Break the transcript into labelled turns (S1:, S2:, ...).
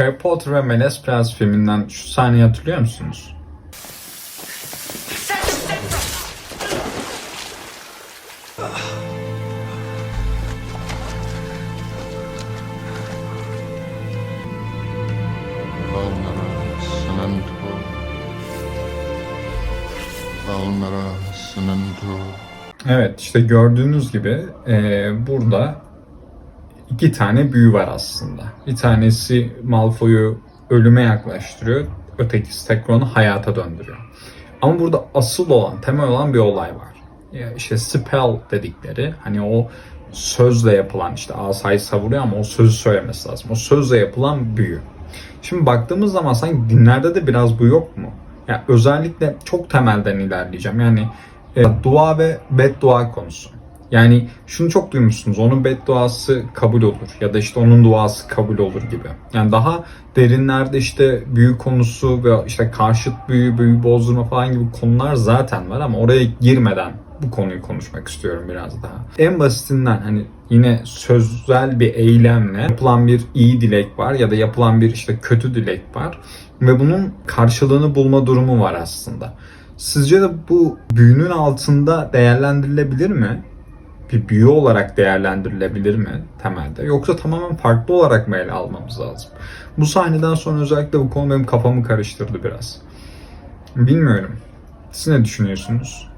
S1: Harry Potter ve Melez Prens filminden şu sahneyi hatırlıyor musunuz? Evet işte gördüğünüz gibi eee, burada iki tane büyü var aslında. Bir tanesi Malfoy'u ölüme yaklaştırıyor. Ötekisi tekrar onu hayata döndürüyor. Ama burada asıl olan, temel olan bir olay var. Ya işte spell dedikleri hani o sözle yapılan işte asayı savuruyor ama o sözü söylemesi lazım. O sözle yapılan büyü. Şimdi baktığımız zaman sanki dinlerde de biraz bu yok mu? Ya özellikle çok temelden ilerleyeceğim. Yani e, dua ve beddua konusu. Yani şunu çok duymuşsunuz. Onun bedduası kabul olur ya da işte onun duası kabul olur gibi. Yani daha derinlerde işte büyü konusu ve işte karşıt büyü, büyü bozdurma falan gibi konular zaten var ama oraya girmeden bu konuyu konuşmak istiyorum biraz daha. En basitinden hani yine sözel bir eylemle yapılan bir iyi dilek var ya da yapılan bir işte kötü dilek var ve bunun karşılığını bulma durumu var aslında. Sizce de bu büyünün altında değerlendirilebilir mi? Bir büyü olarak değerlendirilebilir mi temelde? Yoksa tamamen farklı olarak mı ele almamız lazım? Bu sahneden sonra özellikle bu konu benim kafamı karıştırdı biraz. Bilmiyorum. Siz ne düşünüyorsunuz?